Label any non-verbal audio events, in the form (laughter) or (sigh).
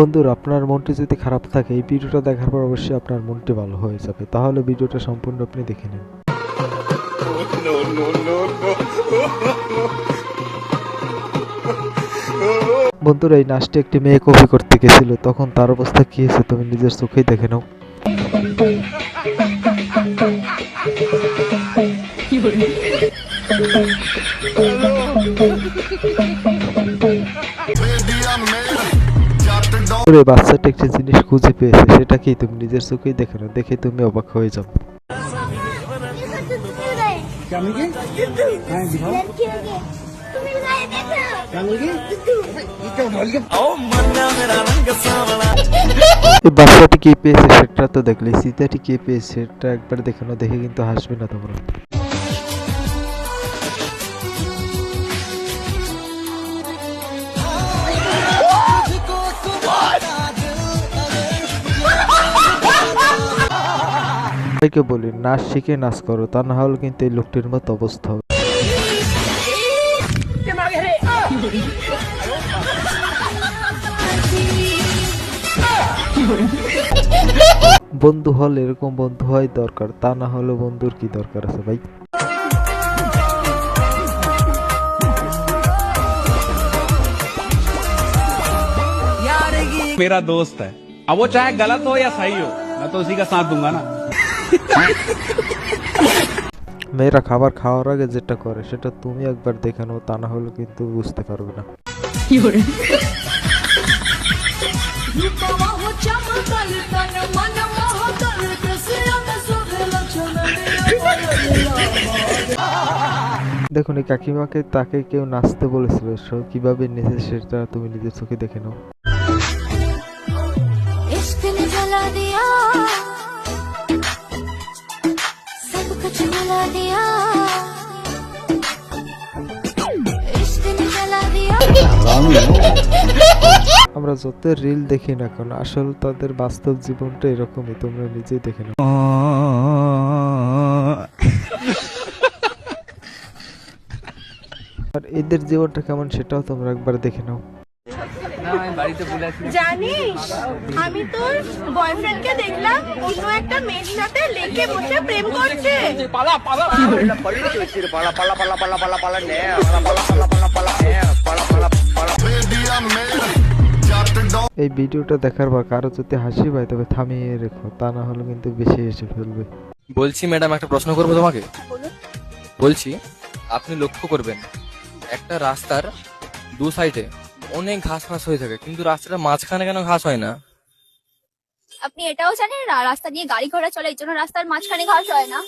বন্ধুরা, আপনার মনটি যদি খারাপ থাকে, এই ভিডিওটা দেখার পর অবশ্যই আপনার মনটি ভালো হয়ে যাবে। তাহলে ভিডিওটা সম্পূর্ণ আপনি দেখে নিন। বন্ধুরা, এই নাচটি একটি মেয়ে কপি করতে গেছিল। তখন তার অবস্থা কি হয়েছে তুমি নিজের চোখেই দেখে নাও। করে বাচ্চাটা একটি জিনিস খুঁজে পেয়েছে সেটা কি তুমি নিজের চোখেই দেখে না দেখে তুমি অবাক হয়ে যাও। বাচ্চাটি কে পেয়েছে সেটা তো দেখলে সীতাটি কে পেয়েছে সেটা একবার দেখানো দেখে কিন্তু হাসবে না তোমরা। সবাইকে বলি নাচ শিখে নাচ করো তা না হলে কিন্তু এই লোকটির মতো অবস্থা হবে বন্ধু হলে এরকম বন্ধু হয় দরকার তা না হলে বন্ধুর কি দরকার আছে ভাই मेरा दोस्त है अब वो चाहे गलत हो या सही हो मैं तो उसी का साथ दूंगा ना মেয়েরা খাবার খাওয়ার আগে যেটা করে সেটা তুমি একবার দেখে নাও তা না হলে কিন্তু বুঝতে পারবে না। দেখুন এই কাকিমাকে তাকে কেউ নাচতে বলেছিল কীভাবে নেচে সেটা তুমি নিজের চোখে দেখে নাও। इश्क ने जला दिया सब कुछ (laughs) मिला दिया इश्क ने जला दिया আমরা যত রিল দেখি না কেন আসল তাদের বাস্তব জীবনটা এরকমই তোমরা নিজেই দেখে নাও (laughs) আর এদের জীবনটা কেমন সেটাও তোমরা একবার দেখে নাও জানিস আমি তোর বয়ফ্রেন্ডকে দেখলাম অন্য একটা মেয়ের সাথে লেকে বসে প্রেম করছে এই ভিডিওটা দেখার পর কারও যদি হাসি পায় তবে থামিয়ে রেখো তা না হলে কিন্তু বেশি এসে ফেলবে বলছি ম্যাডাম একটা প্রশ্ন করব তোমাকে বলছি আপনি লক্ষ্য করবেন একটা রাস্তার দু সাইডে অনেক ঘাস ফাঁস হয়ে থাকে কিন্তু রাস্তাটা মাঝখানে কেন ঘাস হয় না? আপনি এটাও জানেন না রাস্তা দিয়ে গাড়ি ঘোড়া চলে এই জন্য রাস্তার মাঝখানে ঘাস হয় না?